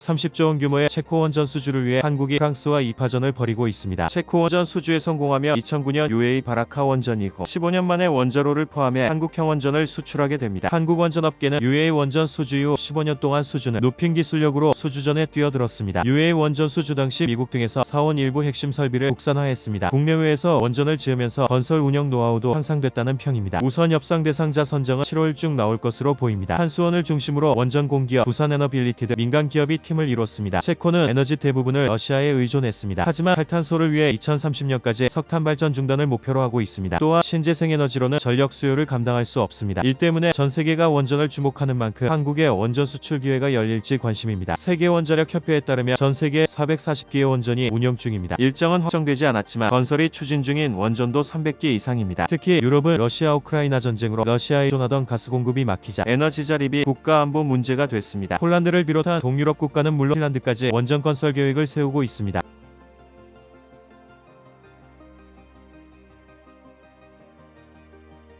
30조 원 규모의 체코 원전 수주를 위해 한국이 프랑스와 2파전을 벌이고 있습니다. 체코 원전 수주에 성공하며 2009년 UAE 바라카 원전 이후 15년 만에 원자로를 포함해 한국형 원전을 수출하게 됩니다. 한국 원전 업계는 UAE 원전 수주 이후 15년 동안 수준을 높인 기술력으로 수주전에 뛰어들었습니다. UAE 원전 수주 당시 미국 등에서 사온 일부 핵심 설비를 국산화했습니다. 국내외에서 원전을 지으면서 건설 운영 노하우도 향상됐다는 평입니다. 우선 협상 대상자 선정은 7월 중 나올 것으로 보입니다. 한수원을 중심으로 원전 공기업, 부산에너빌리티 등 민간 기업이 팀을 이뤘습니다. 체코는 에너지 대부분을 러시아에 의존했습니다. 하지만 탈탄소를 위해 2030년까지 석탄 발전 중단을 목표로 하고 있습니다. 또한 신재생 에너지로는 전력 수요를 감당할 수 없습니다. 이 때문에 전 세계가 원전을 주목하는 만큼 한국의 원전 수출 기회가 열릴지 관심입니다. 세계 원자력 협회에 따르면 전 세계 440개의 원전이 운영 중입니다. 일정은 확정되지 않았지만 건설이 추진 중인 원전도 300개 이상입니다. 특히 유럽은 러시아 우크라이나 전쟁으로 러시아에 의존하던 가스 공급이 막히자 에너지 자립이 국가 안보 문제가 됐습니다. 폴란드를 비롯한 동유럽 국가 는 물론 핀란드까지 원전 건설 계획을 세우고 있습니다.